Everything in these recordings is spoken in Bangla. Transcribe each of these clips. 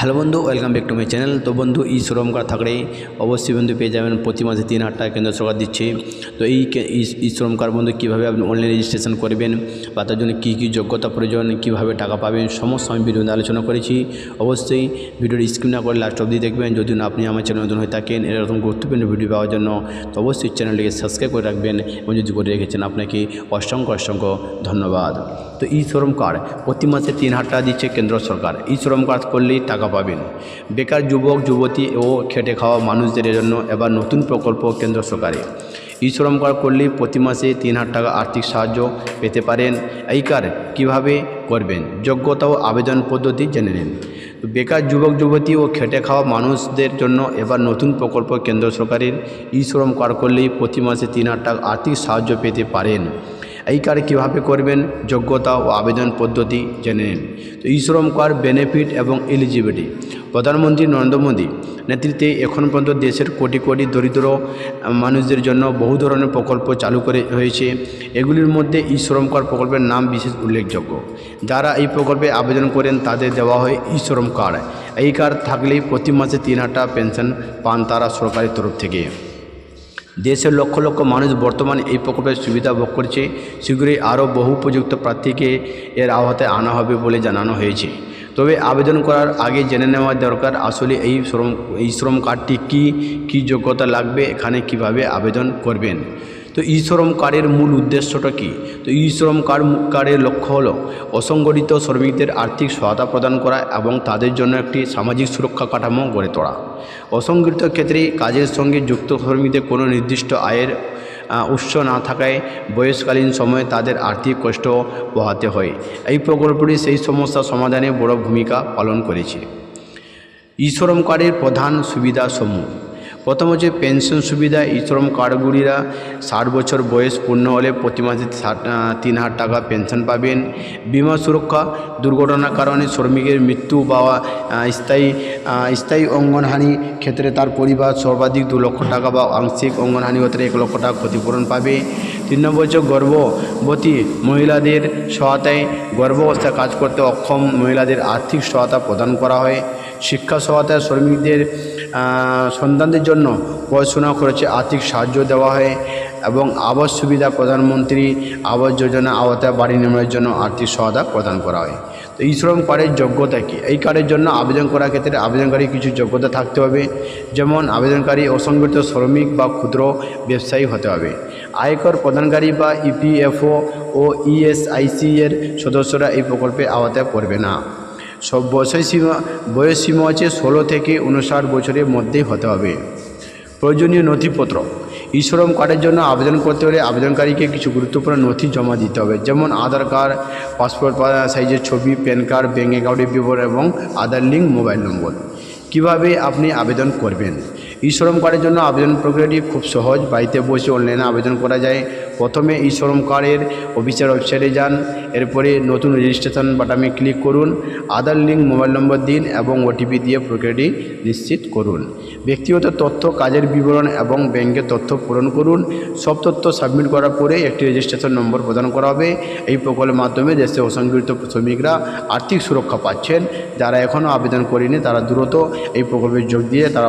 হ্যালো বন্ধু, welcome back to my channel. তো বন্ধু ই শ্রম কার্ড থাকলে অবশ্যই বন্ধু পেয়ে যাবেন প্রতি মাসে তিন হাজার টাকা কেন্দ্র সরকার দিচ্ছে। তো এই ই- শ্রম কার্ড বন্ধু, কীভাবে আপনি অনলাইন রেজিস্ট্রেশন করবেন বা তার জন্য কী কী যোগ্যতা প্রয়োজন, কীভাবে টাকা পাবেন, সমস্ত আমি ভিডিওতে আলোচনা করেছি। অবশ্যই ভিডিওর স্ক্রিন না করে লাস্ট অবধি দেখবেন। যদি না, আপনি আমার চ্যানেল নতুন হয়ে থাকেন, এরকম গুরুত্বপূর্ণ ভিডিও পাওয়ার জন্য তো অবশ্যই চ্যানেলটিকে সাবস্ক্রাইব করে রাখবেন এবং যদি করে রেখেছেন আপনাকে অসংখ্য অসংখ্য ধন্যবাদ। তো ই শ্রম কার্ড প্রতি মাসে তিন হাজার টাকা দিচ্ছে কেন্দ্র সরকার। ই শ্রম কার্ড করলেই টাকা পাবেন। বেকার যুবক, যুবতী ও খেটে খাওয়া মানুষদের জন্য এবার নতুন প্রকল্প কেন্দ্র সরকারের ই শ্রম কার্ড করলেই প্রতি মাসে তিন হাজার টাকা আর্থিক সাহায্য পেতে পারেন। এই কার্ড কীভাবে করবেন? যোগ্যতা ও আবেদন পদ্ধতি জেনে নিন। বেকার যুবক, যুবতী ও খেটে খাওয়া মানুষদের জন্য এবার নতুন প্রকল্প কেন্দ্র সরকারের ই শ্রম কার্ড করলেই প্রতি মাসে তিন হাজার টাকা আর্থিক সাহায্য পেতে পারেন। এই কার্ড কীভাবে করবেন? যোগ্যতা ও আবেদন পদ্ধতি জেনে নিন। তো ই শ্রম কার্ড বেনিফিট এবং এলিজিবিলিটি প্রধানমন্ত্রী নরেন্দ্র মোদী নেতৃত্বে এখন পর্যন্ত দেশের কোটি কোটি দরিদ্র মানুষদের জন্য বহু ধরনের প্রকল্প চালু করে হয়েছে। এগুলির মধ্যে ই শ্রম কার্ড প্রকল্পের নাম বিশেষ উল্লেখযোগ্য। যারা এই প্রকল্পে আবেদন করেন, তাদের দেওয়া হয় ই শ্রম কার্ড। এই কার্ড থাকলেই প্রতি মাসে তিন হাজার পেনশন পান তারা সরকারের তরফ থেকে। দেশের লক্ষ লক্ষ মানুষ বর্তমানে এই প্রকল্পের সুবিধা ভোগ করছে। শীঘ্রই আরও বহু উপযুক্ত প্রার্থীকে এর আওতায় আনা হবে বলে জানানো হয়েছে। তবে আবেদন করার আগে জেনে নেওয়া দরকার, আসলে এই শ্রম এই শ্রম কার্ডটি কী কী যোগ্যতা লাগবে, এখানে কীভাবে আবেদন করবেন? তো ই শ্রম কার্ডের মূল উদ্দেশ্যটা কী? তো ই শ্রম কার্ড কার্ডের লক্ষ্য হলো অসংগঠিত শ্রমিকদের আর্থিক সহায়তা প্রদান করা এবং তাদের জন্য একটি সামাজিক সুরক্ষা কাঠামো গড়ে তোলা। অসংগঠিত ক্ষেত্রে কাজের সঙ্গে যুক্ত শ্রমিকদের কোনো নির্দিষ্ট আয়ের উৎস না থাকায় বয়সকালীন সময়ে তাদের আর্থিক কষ্ট পোহাতে হয়। এই প্রকল্পটি সেই সমস্যা সমাধানে বড় ভূমিকা পালন করেছে। ই শ্রম কার্ডের প্রধান সুবিধাসমূহ প্রথম হচ্ছে পেনশন সুবিধা শ্রম কার্ডগুলিরা ষাট বছর বয়স পূর্ণ হলে প্রতি মাসে তিন হাজার টাকা পেনশন পাবেন। বিমা সুরক্ষা, দুর্ঘটনার কারণে শ্রমিকের মৃত্যু বা স্থায়ী স্থায়ী অঙ্গনহানি ক্ষেত্রে তার পরিবার সর্বাধিক দু লক্ষ টাকা বা আংশিক অঙ্গনহানি ক্ষেত্রে এক লক্ষ টাকা ক্ষতিপূরণ পাবে। তিন নম্বর হচ্ছে গর্ভবতী মহিলাদের সহায়তায় গর্ভাবস্থায় কাজ করতে অক্ষম মহিলাদের আর্থিক সহায়তা প্রদান করা হয়। শিক্ষা সহায়তায় শ্রমিকদের সন্তানদের জন্য পড়াশোনা খরচে আর্থিক সাহায্য দেওয়া হয় এবং আবাস সুবিধা প্রধানমন্ত্রী আবাস যোজনা আওতায় বাড়ি নির্মাণের জন্য আর্থিক সহায়তা প্রদান করা হয়। তো এই শ্রম কার্ডের যোগ্যতা কী? এই কার্ডের জন্য আবেদন করার ক্ষেত্রে আবেদনকারী কিছু যোগ্যতা থাকতে হবে, যেমন আবেদনকারী অসংগঠিত শ্রমিক বা ক্ষুদ্র ব্যবসায়ী হতে হবে। আয়কর প্রদানকারী বা ইপিএফও ও ইএসআইসি এর সদস্যরা এই প্রকল্পে আওতায় পড়বে না। সব বয়সের সীমা, বয়স সীমা হচ্ছে ষোলো থেকে উনষাট বছরের মধ্যেই হতে হবে। প্রয়োজনীয় নথিপত্র। ইশ্রম শ্রম কার্ডের জন্য আবেদন করতে হলে আবেদনকারীকে কিছু গুরুত্বপূর্ণ নথি জমা দিতে হবে, যেমন আধার কার্ড, পাসপোর্ট সাইজের ছবি, প্যান কার্ড, ব্যাঙ্ক অ্যাকাউন্টের বিবরণ এবং আধার লিঙ্ক, মোবাইল নম্বর। কীভাবে আপনি আবেদন করবেন? ই শ্রম কার্ডের জন্য আবেদন প্রক্রিয়াটি খুব সহজ। বাড়িতে বসে অনলাইনে আবেদন করা যায়। প্রথমে ই শ্রম কার্ডের অফিসের ওয়েবসাইটে যান। এরপরে নতুন রেজিস্ট্রেশন বাটামে ক্লিক করুন। আধার লিঙ্ক মোবাইল নম্বর দিন এবং ওটিপি দিয়ে প্রক্রিয়াটি নিশ্চিত করুন। ব্যক্তিগত তথ্য, কাজের বিবরণ এবং ব্যাংকের তথ্য পূরণ করুন। সব তথ্য সাবমিট করার পরে একটি রেজিস্ট্রেশন নম্বর প্রদান করা হবে। এই প্রকল্পের মাধ্যমে দেশে অসংগঠিত শ্রমিকরা আর্থিক সুরক্ষা পাচ্ছেন। যারা এখনও আবেদন করেনি, তারা দ্রুত এই প্রকল্পে যোগ দিয়ে তারা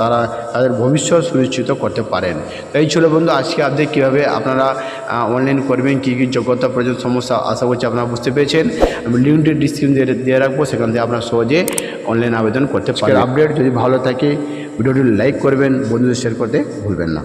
তারা তাদের ভবিষ্যৎ সুনিশ্চিত করতে পারেন। তো এই ছিল বন্ধু আজকে আপনি কীভাবে আপনারা অনলাইন করবেন কী কী যোগ্যতা প্রয়োজন সমস্যা আশা করছি আপনারা বুঝতে পেরেছেন। আমি লিঙ্কটি ডিসক্রিপশন দিয়ে দিয়ে রাখব সেখান থেকে আপনারা সহজে অনলাইন আবেদন করতে পারেন আপডেট যদি ভালো থাকে ভিডিওটি লাইক করবেন বন্ধুদের শেয়ার করতে ভুলবেন না।